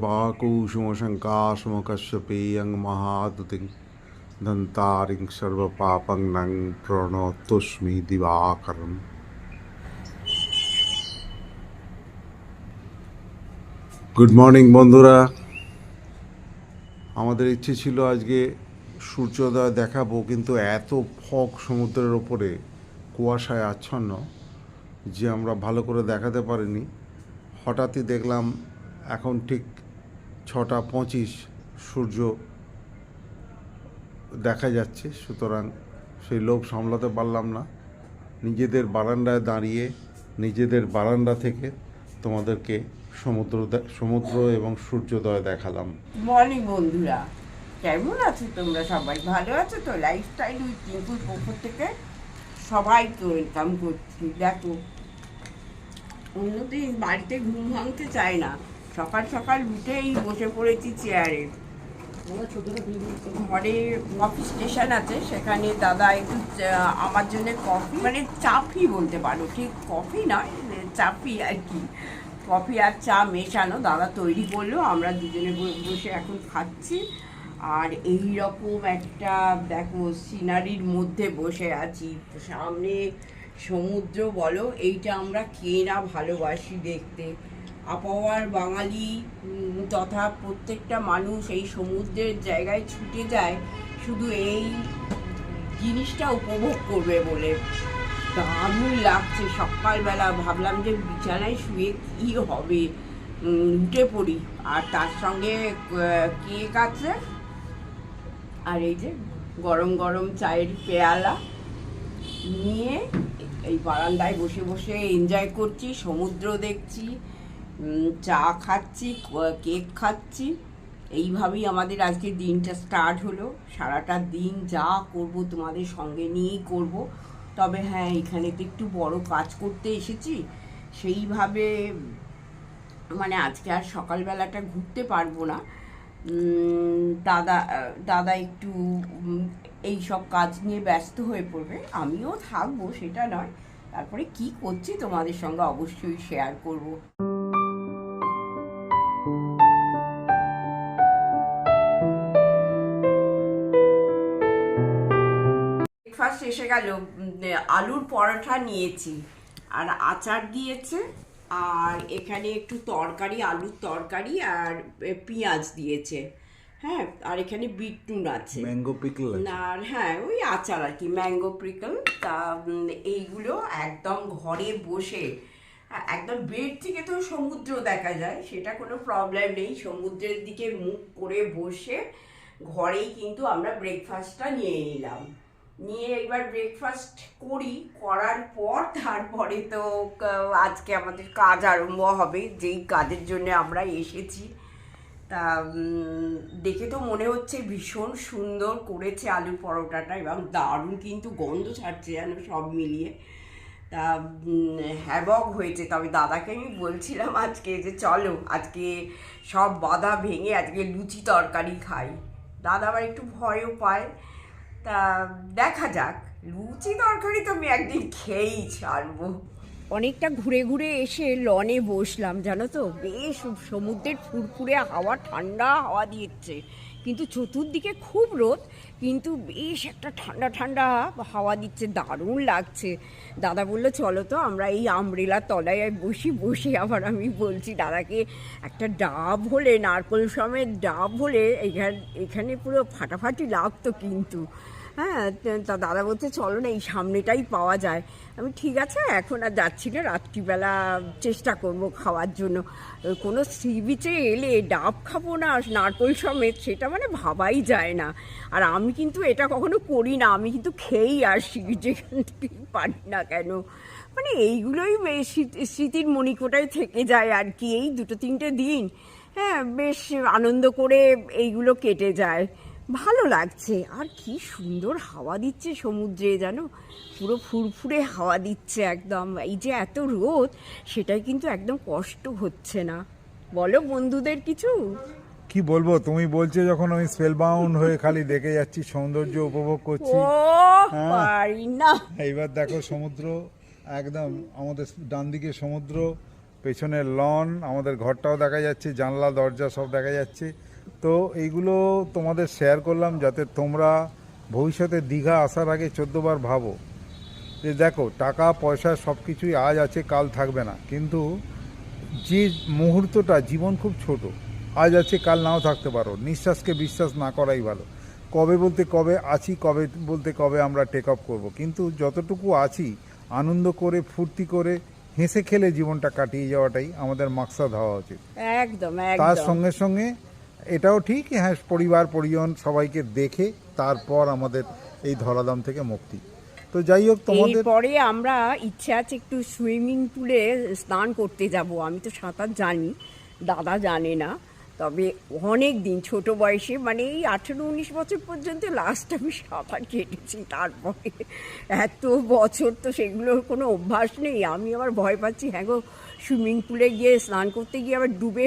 जपाकुसुमशङ्काशुमकश्यपेयं महादुतिं दन्तारिं सर्वपापं नं प्रणतोऽस्मि दिवाकरम् good morning বন্ধুরা আমাদের ইচ্ছে ছিল আজকে সূর্যোদয় দেখাবো কিন্তু এত ফগ সমুদ্রের ওপরে কুয়াশায় আচ্ছন্ন যে আমরা ভালো করে দেখাতে পারিনি হঠাৎই দেখলাম এখন ঠিক ছটা পঁচিশ সূর্য দেখা যাচ্ছে, সুতরাং সেই লোভ সামলাতে পারলাম না। নিজেদের বারান্দায় দাঁড়িয়ে, নিজেদের বারান্দা থেকে তোমাদেরকে সমুদ্র সমুদ্র এবং সূর্যোদয় দেখালাম। মর্নিং বন্ধুরা। কেমন আছো তোমরা সবাই? ভালো আছো তো? লাইফস্টাইল উইথ টিঙ্কুর পক্ষ থেকে সবাইকে ওয়েলকাম করছি। দেখো অন্যদিন বাড়িতে ঘুম ভাঙতে চায় না। সকাল সকাল উঠেই বসে পড়েছি চেয়ারে ঘরে কফি স্টেশন আছে, সেখানে দাদা একটু আমার জন্য কফি মানে চাফি বলতে পারো, ঠিক কফি নয় চাফি আর কি। কফি আর চা মেশানো, দাদা তৈরি করল, আমরা দুজনে বসে এখন খাচ্ছি। আর এই রকম একটা, দেখো সিনারির মধ্যে বসে আছি। সামনে সমুদ্র, বলো, এইটা আমরা কে না ভালোবাসি দেখতে। আবহাওয়ার বাঙালি তথা প্রত্যেকটা মানুষ এই সমুদ্রের জায়গায় ছুটে যায়, শুধু এই জিনিসটা উপভোগ করবে বলে। দারুণ লাগছে। সকালবেলা ভাবলাম যে বিছানায় শুয়ে কি হবে? উঠে পড়ি। আর তার সঙ্গে কেক আছে। আর এই যে গরম গরম চায়ের পেয়ালা নিয়ে এই বারান্দায় বসে বসে এনজয় করছি, সমুদ্র দেখছি। চা খাচ্ছি কেক খাচ্ছি। এইভাবেই আমাদের আজকে দিনটা স্টার্ট হলো। সারাটা দিন যা করব তোমাদের সঙ্গে নিয়েই করব। তবে হ্যাঁ এখানে তো একটু বড় কাজ করতে এসেছি। সেইভাবে মানে আজকে আর সকালবেলাটা ঘুরতে পারব না। দাদা দাদা একটু এই সব কাজ নিয়ে ব্যস্ত হয়ে পড়বে। আমিও থাকব, সেটা নয়। তারপরে কি করছি তোমাদের সঙ্গে অবশ্যই শেয়ার করব। গেল আলুর পরোটা নিয়েছি। আর আচার দিয়েছে আর এখানে একটু তরকারি আলুর তরকারি আর পেঁয়াজ দিয়েছে। হ্যাঁ আর এখানে বিটনুন আছে। ম্যাঙ্গো পিকল আর হ্যাঁ ওই আচার আর কি ম্যাঙ্গো প্রিকল তা এইগুলো একদম ঘরে বসে একদম বেড থেকে তো সমুদ্র দেখা যায় সেটা কোনো প্রবলেম নেই। সমুদ্রের দিকে মুখ করে বসে ঘরেই কিন্তু আমরা ব্রেকফাস্টটা নিয়ে নিলাম। নিয়ে একবার ব্রেকফাস্ট করি, করার পর তারপরে তো আজকে আমাদের কাজ আরম্ভ হবে। যেই কাজের জন্য আমরা এসেছি, তা দেখে তো মনে হচ্ছে ভীষণ সুন্দর করেছে আলুর পরোটাটা এবং দারুণ কিন্তু গন্ধ ছাড়ছে যেন সব মিলিয়ে। তা হ্যাবক হয়েছে। তবে দাদাকে আমি বলছিলাম আজকে যে চলো, আজকে সব বাধা ভেঙে আজকে লুচি তরকারি খাই। দাদা আবার একটু ভয়ও পায়। তা, দেখা যাক। লুচি তরকারি তো আমি একদিন খেয়েই ছাড়বো। অনেকটা ঘুরে ঘুরে এসে লনে বসলাম, জানো তো? বেশ সমুদ্রের ফুরফুরে হাওয়া, ঠান্ডা হাওয়া দিচ্ছে। কিন্তু চতুর্দিকে খুব রোদ, কিন্তু বেশ একটা ঠান্ডা ঠান্ডা হাওয়া দিচ্ছে, দারুণ লাগছে। দাদা বলল, চলো তো, আমরা এই আমব্রেলার তলায় বসি, বসে আবার আমি বলছি, দাদাকে একটা ডাব হলে, নারকোল সমেত ডাব হলে এখানে এখানে পুরো ফাটাফাটি লাগতো কিন্তু। হ্যাঁ তা দাদা বলতে চলো না, এই সামনেটাই পাওয়া যায়। আমি, ঠিক আছে, এখন আর যাচ্ছি না, রাত্রিবেলা চেষ্টা করব খাওয়ার জন্য। কোনো সি বিচে এলে ডাব খাব না, নারকোল সমেত, সেটা মানে ভাবাই যায় না। আর আমি কিন্তু এটা কখনো করি না, আমি কিন্তু খেয়েই আসি, যেখান থেকেই পারি না কেন। মানে এইগুলোই স্মৃতির মণিকোটায় থেকে যায় আর কি, এই দুটো তিনটে দিন হ্যাঁ বেশ আনন্দ করে এইগুলো কেটে যায়। ভালো লাগছে। আর কি সুন্দর হাওয়া দিচ্ছে সমুদ্রে জানো? পুরো ফুরফুরে হাওয়া দিচ্ছে একদম। এই যে এত রোদ সেটাই কিন্তু একদম কষ্ট হচ্ছে না। বলো বন্ধুদের কিছু? কি বলব? তুমি বলছো যখন আমি স্পেল বাউন্ড হয়ে খালি দেখে যাচ্ছি সৌন্দর্য উপভোগ করছি। হ্যাঁ। না। এইবার দেখো সমুদ্র একদম আমাদের ডান দিকে সমুদ্র পেছনের লন আমাদের ঘরটাও দেখা যাচ্ছে জানলা দরজা সব দেখা যাচ্ছে। তো এইগুলো তোমাদের শেয়ার করলাম যাতে তোমরা ভবিষ্যতে দীঘা আসার আগে চোদ্দবার ভাবো। যে দেখো টাকা পয়সা সব কিছুই আজ আছে কাল থাকবে না। কিন্তু যে মুহূর্তটা জীবন খুব ছোট। আজ আছে কাল নাও থাকতে পারো। নিঃশ্বাসকে বিশ্বাস না করাই ভালো। কবে বলতে কবে আছি কবে বলতে কবে আমরা টেক অফ করব। কিন্তু যতটুকু আছি আনন্দ করে ফুর্তি করে হেসে খেলে জীবনটা কাটিয়ে যাওয়াটাই আমাদের মাকসাদ হওয়া উচিত। একদম তার সঙ্গে সঙ্গে এটাও ঠিক হ্যাঁ পরিবার, পরিজন সবাইকে দেখে তারপর আমাদের এই ধরাধাম থেকে মুক্তি। তো যাই হোক, তোমাদের পরে আমরা ইচ্ছে আছে একটু সুইমিং পুলে স্নান করতে যাব, আমি তো সাঁতার জানি, দাদা জানে না। তবে অনেক দিন, ছোট বয়সে মানে এই আঠেরো, উনিশ বছর পর্যন্ত লাস্ট আমি সাঁতার কেটেছি, তারপরে এত বছর তো সেগুলোর কোনো অভ্যাস নেই। আমি আবার ভয় পাচ্ছি হ্যাঁ গো, সুইমিং পুলে গিয়ে স্নান করতে গিয়ে আবার ডুবে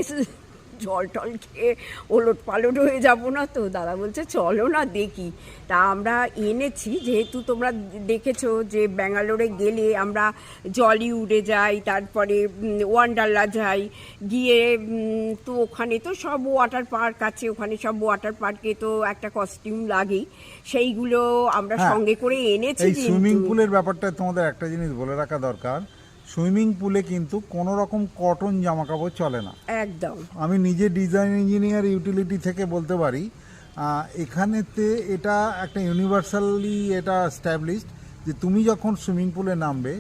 জল টল খেয়ে ওলট পালট হয়ে যাব না তো? দাদা বলছে চলো না দেখি। তা আমরা এনেছি যেহেতু তোমরা দেখেছ যে ব্যাঙ্গালোরে গেলে আমরা জলই উড়ে যাই তারপরে ওয়ান্ডারলা যাই গিয়ে তো ওখানে তো সব ওয়াটার পার্ক আছে ওখানে সব ওয়াটার পার্কে তো একটা কস্টিউম লাগেই। সেইগুলো আমরা হ্যাঁ, সঙ্গে করে এনেছি সুইমিং পুলের ব্যাপারটা তোমাদের একটা জিনিস বলে রাখা দরকার সুইমিং পুলে কিন্তু কোনো রকম কটন জামা কাপড় চলে না। একদম। আমি নিজে ডিজাইন ইঞ্জিনিয়ার ইউটিলিটি থেকে বলতে পারি এখানেতে এটা একটা ইউনিভার্সালি এটা স্ট্যাবলিশড যে তুমি যখন সুইমিং পুলে নামবে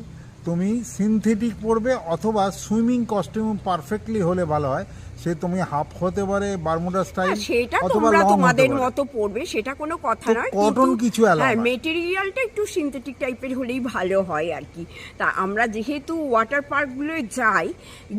তুমি সিনথেটিক পরবে অথবা সুইমিং কস্টিউম পারফেক্টলি হলে ভালো হয়। সে তুমি হাফ হতে পারে বারমুডা স্টাইল সেটা অথবা তোমরা তোমাদের মতো পড়বে সেটা কোনো কথা নয় কিন্তু- কিছু হ্যাঁ মেটেরিয়ালটা একটু সিনথেটিক টাইপের হলেই ভালো হয় আর কি। তা আমরা যেহেতু ওয়াটার পার্কগুলোয় যাই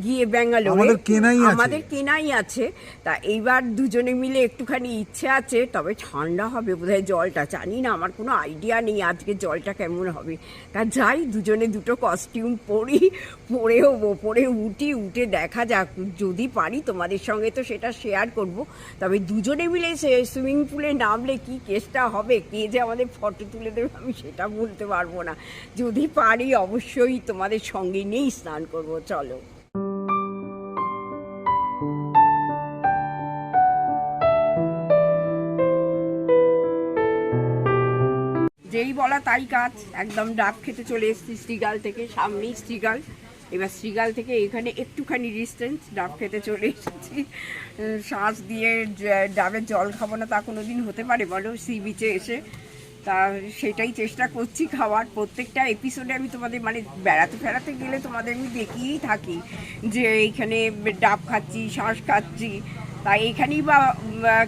গিয়ে ব্যাঙ্গালোরে আমাদের কেনাই আছে। আমাদের কেনাই আছে। তা এইবার দুজনে মিলে একটুখানি ইচ্ছে আছে তবে ঠান্ডা হবে বোধহয় জলটা। জানি না আমার কোনো আইডিয়া নেই আজকে জলটা কেমন হবে। তা যাই দুজনে দুটো কস্টিউম পরি পরেও ওপরে উঠি উঠে দেখা যাক। যদি পারি তোমাদের সঙ্গে তো সেটা শেয়ার করব। তবে দুজনে মিলে সুইমিং পুলে নামলে কি কেসটা হবে? কে যে আমাদের ফটো তুলে দেবে আমি সেটা বলতে পারব না। যদি পারি অবশ্যই তোমাদের সঙ্গে নিয়েই স্নান করব, চলো। যেই বলা তাই কাজ, একদম ডাব খেতে চলে এসেছি শ্রীগাল থেকে, সামনেই শ্রীগাল। এবার শ্রীগাল থেকে এখানে একটুখানি ডিস্টেন্স ডাব খেতে চলে এসেছি। শ্বাস দিয়ে ডাবের জল খাব না তা কোনো দিন হতে পারে বলো? সি বিচে এসে। তা সেটাই চেষ্টা করছি খাওয়ার। প্রত্যেকটা এপিসোডে আমি তোমাদের মানে বেড়াতে ফেরাতে গেলে তোমাদের আমি দেখিয়েই থাকি যে এইখানে ডাব খাচ্ছি, শ্বাস খাচ্ছি। তা এইখানেই বা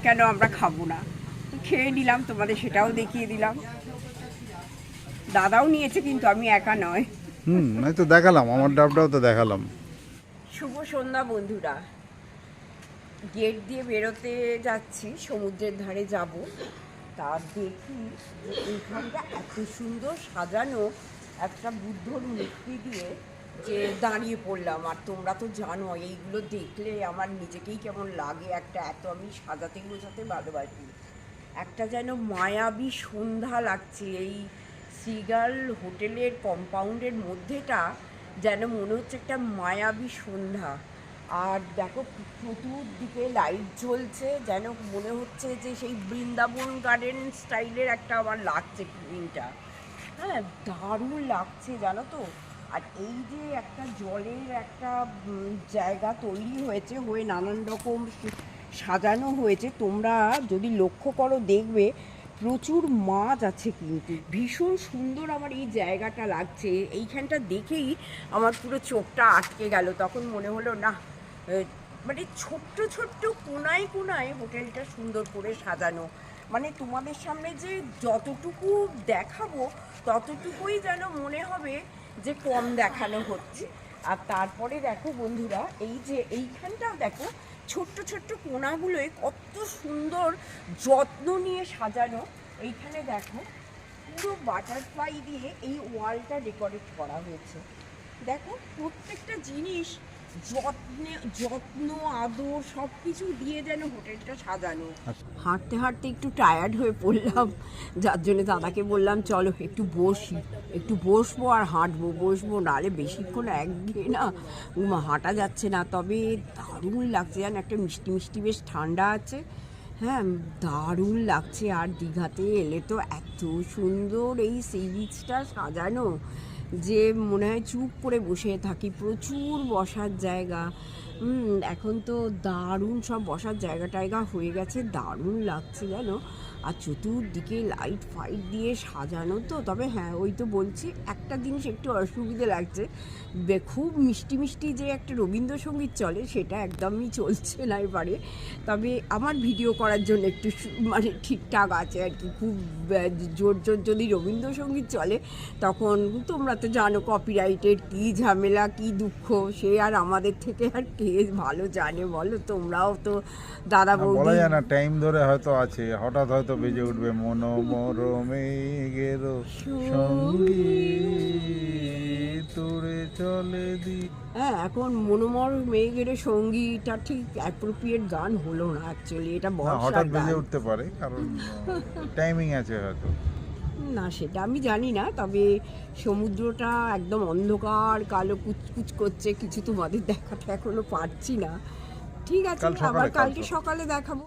কেন আমরা খাব না? খেয়ে নিলাম, তোমাদের সেটাও দেখিয়ে দিলাম। দাদাও নিয়েছে কিন্তু আমি একা নয়। হুম, আমি তো দেখালাম, আমার ডাবটাও তো দেখালাম। শুভ সন্ধ্যা বন্ধুরা। গেট দিয়ে বেরোতে যাচ্ছি, সমুদ্রের ধারে যাব। তা দেখি যে এইখানটা এত সুন্দর সাজানো একটা বুদ্ধর মূর্তি দিয়ে যে দাঁড়িয়ে পড়লাম। আর তোমরা তো জানো এইগুলো দেখলে আমার নিজেকেই কেমন লাগে একটা এত আমি সাজাতে গোছাতে ভালোবাসি। একটা যেন মায়াবী সন্ধ্যা লাগছে এই সিগাল হোটেলের কম্পাউন্ডের মধ্যেটা যেন মনে হচ্ছে একটা মায়াবী সন্ধ্যা। আর দেখো চতুর্দিকে লাইট জ্বলছে, যেন মনে হচ্ছে যে সেই বৃন্দাবন গার্ডেন স্টাইলের একটা আমার লাগছে ফিলিংটা হ্যাঁ দারুণ লাগছে জানো তো। আর এই যে একটা জলের একটা জায়গা তৈরি হয়েছে, হয়ে নানান রকম সাজানো হয়েছে, তোমরা যদি লক্ষ্য করো দেখবে প্রচুর মাছ আছে কিন্তু। ভীষণ সুন্দর আমার এই জায়গাটা লাগছে। এইখানটা দেখেই আমার পুরো চোখটা আটকে গেল। তখন মনে হলো, না মানে ছোট্ট ছোট্ট কোনায় কোনায় হোটেলটা সুন্দর করে সাজানো। মানে তোমাদের সামনে যে যতটুকু দেখাবো, ততটুকুই যেন মনে হবে যে কম দেখানো হচ্ছে। আর তারপরে দেখো বন্ধুরা, এই যে এইখানটাও দেখো ছোট্ট ছোট্ট কোনাগুলোয় কত সুন্দর যত্ন নিয়ে সাজানো। এইখানে দেখো, পুরো বাটারফ্লাই দিয়ে এই ওয়ালটা ডেকোরেট করা হয়েছে। দেখো, প্রত্যেকটা জিনিস যত্নে যত্ন আদর সব কিছু দিয়ে যেন হোটেলটা সাজানো। আচ্ছা। হাঁটতে হাঁটতে একটু টায়ার্ড হয়ে পড়লাম। যার জন্য দাদাকে বললাম চলো একটু বসি। একটু বসবো আর হাঁটবো বসবো। নাহলে বেশিক্ষণ একঘেয়ে না উম, হাঁটা যাচ্ছে না। তবে দারুণ লাগছে জান একটা মিষ্টি মিষ্টি বেশ ঠান্ডা আছে। হ্যাঁ দারুণ লাগছে। আর দীঘাতে এলে তো এত সুন্দর এই সি বিচটা সাজানো। যে মনে হয় চুপ করে বসে থাকি, প্রচুর বসার জায়গা। এখন তো দারুণ সব বসার জায়গা টায়গা হয়ে গেছে, দারুণ লাগছে জানো। আর চতুর্দিকে লাইট ফাইট দিয়ে সাজানো তো তবে হ্যাঁ ওই তো বলছি একটা জিনিস একটু অসুবিধে লাগছে। খুব মিষ্টি মিষ্টি যে একটা রবীন্দ্রসঙ্গীত চলে সেটা একদমই চলছে না এবারে। তবে আমার ভিডিও করার জন্য একটু মানে ঠিকঠাক আছে আর কি খুব জোর জোর যদি রবীন্দ্রসঙ্গীত চলে তখন তোমরা তো জানো কপিরাইটের কী ঝামেলা কী দুঃখ সে আর আমাদের থেকে আর কে ভালো জানে বলো? তোমরাও তো দাদা বৌদি না টাইম ধরে হয়তো আছে হঠাৎ হয়তো বেজে উঠবে মনোমরমেঘের সঙ্গী তোরে চলে দি। হ্যাঁ এখন মনোমর মেঘের সঙ্গীটা ঠিক অ্যাপ্রোপ্রিয়েট গান হলো না অ্যাকচুয়ালি এটা হঠাৎ বেজে উঠতে পারে কারণ টাইমিং আছে হয়তো। না সেটা আমি জানি না তবে সমুদ্রটা একদম অন্ধকার কালো কুচকুচ করছে কিছু তোমাদের দেখাতে এখনও পারছি না। ঠিক আছে আবার কালকে। সকালে দেখাবো।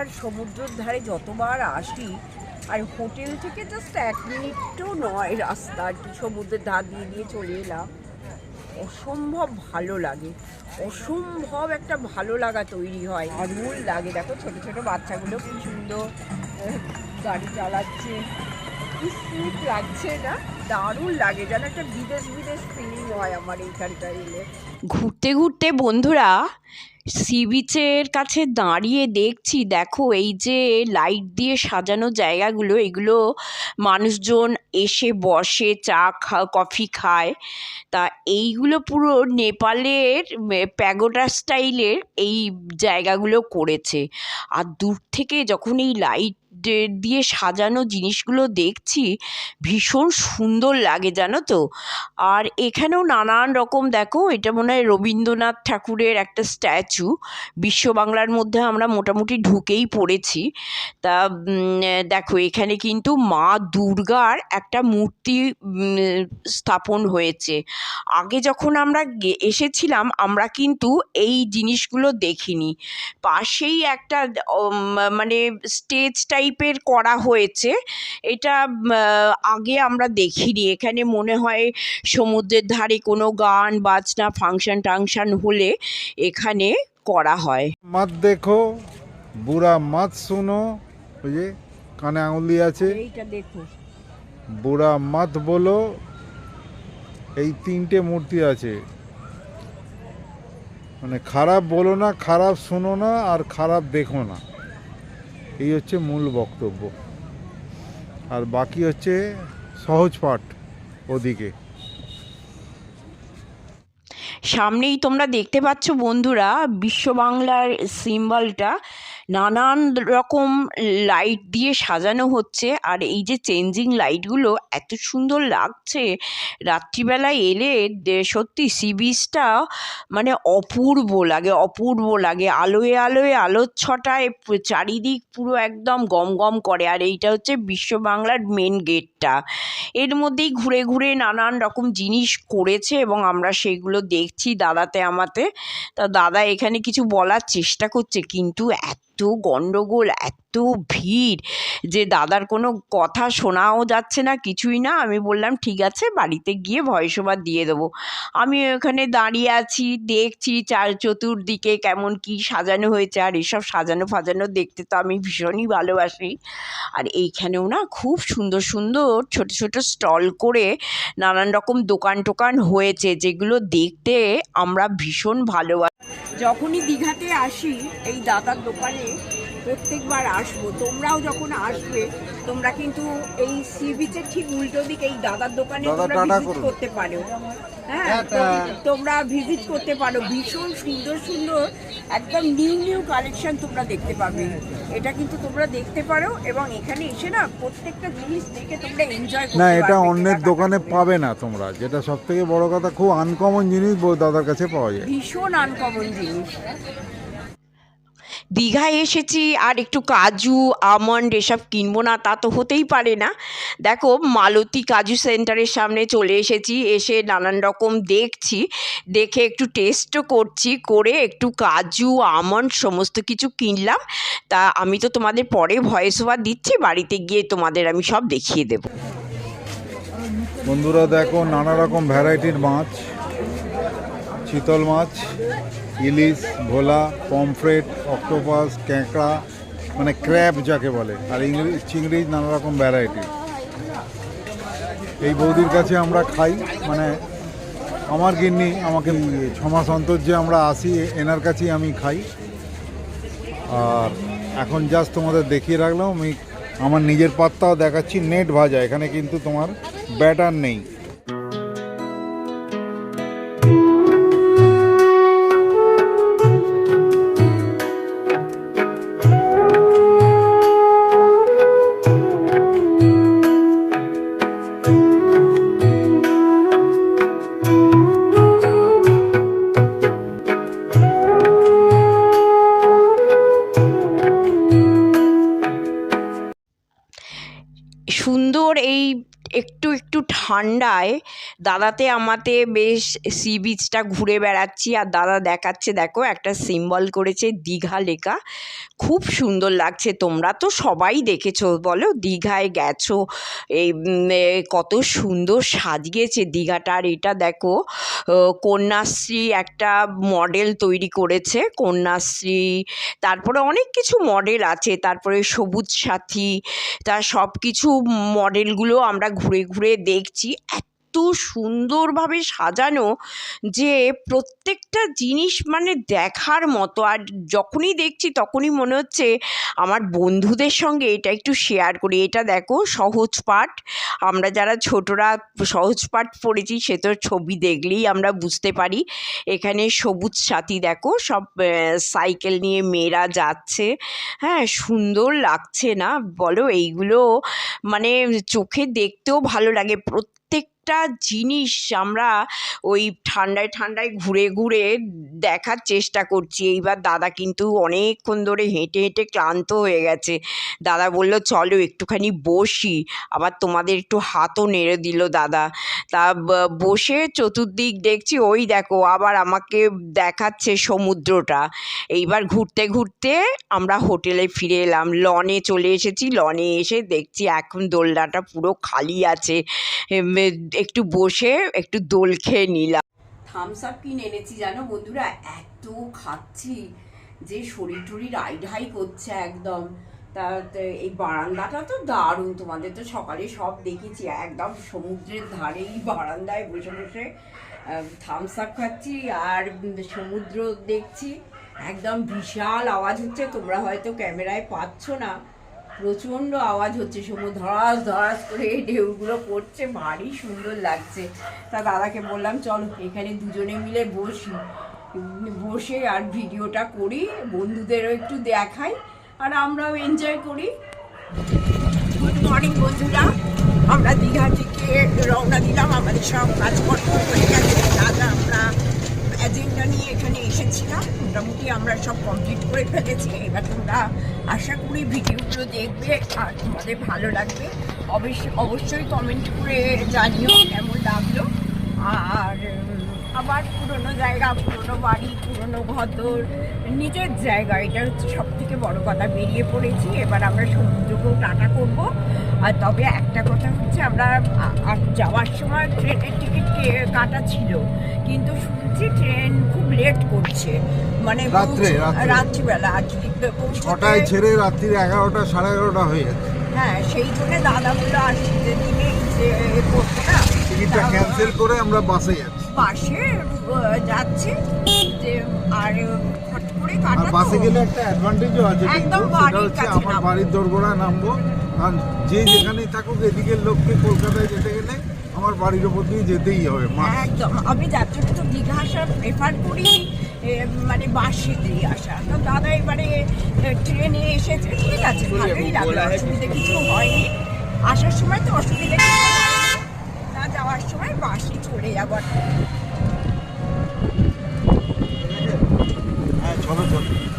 দীঘার সমুদ্রের ধারে যতবার আসি, আর হোটেল থেকে জাস্ট এক মিনিটও নয় রাস্তা, আর কি সমুদ্রের ধার দিয়ে দিয়ে চলে এলাম। অসম্ভব ভালো লাগে। অসম্ভব একটা ভালো লাগা তৈরি হয়। দারুণ লাগে। দেখো ছোট ছোট বাচ্চাগুলো কি সুন্দর গাড়ি চালাচ্ছে। কি লাগছে না? দারুণ লাগে, যেন একটা বিদেশ বিদেশ ফিলিং হয় আমার এলে। ঘুরতে ঘুরতে বন্ধুরা সি বিচের কাছে দাঁড়িয়ে দেখছি, দেখো এই যে লাইট দিয়ে সাজানো জায়গাগুলো, এগুলো মানুষজন এসে বসে, চা খা কফি খায়। তা এইগুলো পুরো নেপালের প্যাগোটা স্টাইলের এই জায়গাগুলো করেছে। আর দূর থেকে যখন এই লাইট দিয়ে সাজানো জিনিসগুলো দেখছি, ভীষণ সুন্দর লাগে, জানো তো? আর এখানেও নানান রকম, দেখো, এটা মনে হয় রবীন্দ্রনাথ ঠাকুরের একটা স্ট্যাচু, বিশ্ব বাংলার মধ্যে আমরা মোটামুটি ঢুকেই পড়েছি। তা দেখো, এখানে কিন্তু মা দুর্গার একটা মূর্তি স্থাপন হয়েছে। আগে যখন আমরা এসেছিলাম, আমরা কিন্তু এই জিনিসগুলো দেখিনি। পাশেই একটা মানে স্টেজ টাইপের করা হয়েছে। এটা আগে আমরা দেখিনি। এখানে মনে হয় সমুদ্রের ধারে কোনো গান বাজনা ফাংশন টাংশন হলে এখানে করা হয়। মত দেখো বুড়া মত শুনো ওই যে কানে আঙুল আছে। এইটা দেখো। বুড়া মত বলো এই তিনটে মূর্তি আছে। মানে খারাপ বলো না খারাপ শোনো না আর খারাপ দেখো না। এই হচ্ছে মূল বক্তব্য। আর বাকি হচ্ছে সহজ পাঠ ওদিকে। সামনেই তোমরা দেখতে পাচ্ছ বন্ধুরা, বিশ্ব বাংলার সিম্বলটা। নানান রকম লাইট দিয়ে সাজানো হচ্ছে। আর এই যে চেঞ্জিং লাইটগুলো এত সুন্দর লাগছে। রাত্রিবেলায় এলে সত্যি সি বিচটা মানে অপূর্ব লাগে অপূর্ব লাগে। আলোয় আলোয় আলোর ছটায় চারিদিক পুরো একদম গম গম করে। আর এইটা হচ্ছে বিশ্ব বাংলার মেন গেটটা এর মধ্যেই ঘুরে ঘুরে নানান রকম জিনিস করেছে এবং আমরা সেগুলো দেখছি দাদাতে আমাতে। তা দাদা এখানে কিছু বলার চেষ্টা করছে, কিন্তু এত গন্ডগোল, এত ভিড় যে দাদার কোনো কথা শোনাও যাচ্ছে না, কিছুই না। আমি বললাম, ঠিক আছে, বাড়িতে গিয়ে ভয়েস ওভার দিয়ে দেবো। আমি ওখানে দাঁড়িয়ে আছি, দেখছি চার চতুর্দিকে কেমন কি সাজানো হয়েছে। আর এসব সাজানো ফাজানো দেখতে তো আমি ভীষণই ভালোবাসি। আর এইখানেও না খুব সুন্দর সুন্দর ছোট ছোট স্টল করে নানান রকম দোকান টোকান হয়েছে, যেগুলো দেখতে আমরা ভীষণ ভালোবাসি। যখনই দীঘাতে আসি এই দাদার দোকানে প্রত্যেকবার আসব। তোমরাও যখন আসবে তোমরা কিন্তু এই সি বিচের ঠিক উল্টো দিকে এই দাদার দোকানে দাদা, তোমরা ভিজিট করতে পারো। হ্যাঁ তোমরা ভিজিট করতে পারো। ভীষণ সুন্দর সুন্দর একদম নিউ নিউ কালেকশন তোমরা দেখতে পাবে। এটা কিন্তু তোমরা দেখতে পারো এবং এখানে এসে না প্রত্যেকটা জিনিস দেখে তোমরা এনজয় করতে না এটা অন্যের দোকানে পাবে না তোমরা। যেটা সব থেকে বড় কথা খুব আনকমন জিনিস দাদার কাছে পাওয়া যায়। ভীষণ আনকমন জিনিস। দীঘায় এসেছি, আর একটু কাজু, আমন্ড এসব কিনবো না, তা তো হতেই পারে না। দেখো, মালতী কাজু সেন্টারের সামনে চলে এসেছি, এসে নানান রকম দেখছি, দেখে একটু টেস্টও করছি, করে একটু কাজু, আমন্ড সমস্ত কিছু কিনলাম। তা আমি তো তোমাদের পরে ভয়েস ওভার দিচ্ছি, বাড়িতে গিয়ে তোমাদের আমি সব দেখিয়ে দেবো। বন্ধুরা দেখো, নানা রকম ভ্যারাইটির মাছ চিতল মাছ ইলিশ, ভোলা, পমফ্রেট, অক্টোপাস, ক্যাঁকড়া মানে ক্র্যাব যাকে বলে, আর ইংলিশ, চিংড়ি নানা রকম ভ্যারাইটি এই বৌদির কাছে আমরা খাই মানে আমার গিন্নি আমাকে ছমাস অন্তর যে আমরা আসি, এনার কাছেই আমি খাই। আর এখন জাস্ট তোমাদের দেখিয়ে রাখলাম, আমি আমার নিজের পাত্তাও দেখাচ্ছি নেট ভাজা, এখানে কিন্তু তোমার ব্যাটার নেই। সুন্দর এই একটু একটু ঠান্ডায় দাদাতে আমাতে বেশ সি বিচটা ঘুরে বেড়াচ্ছি আর দাদা দেখাচ্ছে দেখো একটা সিম্বল করেছে দীঘা লেখা খুব সুন্দর লাগছে, তোমরা তো সবাই দেখেছ বলো দীঘায় গেছো, এই কত সুন্দর সাজিয়েছে দীঘাটা আর এটা দেখো কন্যাশ্রী একটা মডেল তৈরি করেছে, কন্যাশ্রী, তারপরে অনেক কিছু মডেল আছে, তারপরে সবুজ সাথী, তা সব কিছু মডেলগুলো আমরা ঘুরে ঘুরে দেখছি এত সুন্দরভাবে সাজানো যে প্রত্যেকটা জিনিস মানে দেখার মতো। আর যখনই দেখছি তখনই মনে হচ্ছে আমার বন্ধুদের সঙ্গে এটা একটু শেয়ার করি। এটা দেখো সহজ পাঠ। আমরা যারা ছোটরা সহজ পাঠ পড়েছি সে তো ছবি দেখলেই আমরা বুঝতে পারি। এখানে সবুজ সাথী দেখো সব সাইকেল নিয়ে মেয়েরা যাচ্ছে। হ্যাঁ সুন্দর লাগছে না? বলো, এইগুলো মানে চোখে দেখতেও ভালো লাগে। প্রত্যেকটা জিনিস আমরা ওই ঠান্ডায় ঠান্ডায় ঘুরে ঘুরে দেখার চেষ্টা করছি। এইবার দাদা কিন্তু অনেকক্ষণ ধরে হেঁটে হেঁটে ক্লান্ত হয়ে গেছে। দাদা বলল, চলো একটুখানি বসি। আবার তোমাদের একটু হাতও নেড়ে দিল দাদা। তা বসে চতুর্দিক দেখছি, ওই দেখো আবার আমাকে দেখাচ্ছে সমুদ্রটা। এইবার ঘুরতে ঘুরতে আমরা হোটেলে ফিরে এলাম। লনে চলে এসেছি, লনে এসে দেখছি এখন দোলনাটা পুরো খালি আছে। একটু বসে একটু দোল খেয়ে নিলাম। থামস আপ কিনে এনেছি জানো বন্ধুরা? এত খাচ্ছি যে শরীর টরির আইড হাই করছে একদম। তা এই বারান্দাটা তো দারুণ তোমাদের তো সকালে সব দেখেছি। একদম সমুদ্রের ধারে এই বারান্দায় বসে বসে থামস আপ খাচ্ছি আর সমুদ্র দেখছি। একদম বিশাল আওয়াজ হচ্ছে, তোমরা হয়তো ক্যামেরায় পাচ্ছ না। প্রচণ্ড আওয়াজ হচ্ছে সমুদ্র ধরাস ধরাস করে এই ঢেউগুলো পড়ছে ভারী সুন্দর লাগছে। তা দাদাকে বললাম, চলো এখানে দুজনে মিলে বসি। বসে আর ভিডিওটা করি, বন্ধুদেরও একটু দেখাই, আর আমরাও এনজয় করি। গুড মর্নিং বন্ধুরা। আমরা দীঘা থেকে রওনা দিলাম, আমাদের সব কাজকর্ম হয়ে গেছে। দাদা, আমরা এজেন্ডা নিয়ে এখানে এসেছিলাম। মোটামুটি আমরা সব কমপ্লিট করে ফেলেছি। এবার তোমরা আশা করি ভিডিওগুলো দেখবে আর তোমাদের ভালো লাগবে। অবশ্যই অবশ্যই কমেন্ট করে জানিও কেমন লাগল। আর আবার পুরনো জায়গা পুরনো বাড়ি পুরনো ঘর নিজের জায়গা। এটা হচ্ছে সব থেকে বড় কথা। বেরিয়ে পড়েছি। এবার আমরা সমুদ্রকেও টাটা করব। আর তবে একটা কথা হচ্ছে আমরা যাওয়ার সময় ট্রেনের টিকিট কাটা ছিল। কিন্তু শুনছি ট্রেন খুব লেট করছে। মানে রাত্রে, রাত্রিবেলা। আর কি পৌঁছতে- ছটায় ছেড়ে রাত্রি এগারোটা সাড়ে এগারোটা হয়ে যাচ্ছে হ্যাঁ সেই জন্য দাদা বলল আর শীতের দিনে যে করতে না। টিকিটটা ক্যান্সেল করে আমরা বাসে যাচ্ছি। পাশে আহ, যাচ্ছে। যে আর হট করে করে কাটা বাসে গেলে একটা অ্যাডভান্টেজও আছে একদম বাড়ির কাছে আমার নামবো। বাড়ির দোরগোড়ায় নামবো। আর যে যেখানেই থাকুক এদিকের লোককে কলকাতায় যেতে গেলে আমার বাড়ির ওপর দিয়ে যেতেই হবে একদম। আমি যার জন্য তো দীঘা আসা প্রেফার করি এ, মানে বাসে দিয়ে আসা। তো দাদা এবারে ট্রেনে এসেছে। ঠিক আছে ভালোই লাগল। অসুবিধা কিছু হয়নি। আসার সময় তো অসুবিধা বাসে চলে যাব। হ্যাঁ চলো চলো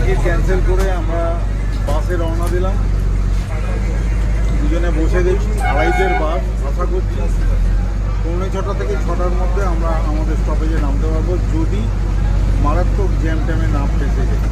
টিকিট ক্যান্সেল করে আমরা বাসে রওনা দিলাম। দুজনে বসে দেখি আড়াইজের বাস আশা করছি। পৌনে ছটা থেকে ছটার মধ্যে আমরা আমাদের স্টপেজে নামতে পারব। যদি মারাত্মক জ্যাম ট্যামে না ফেসে যায়।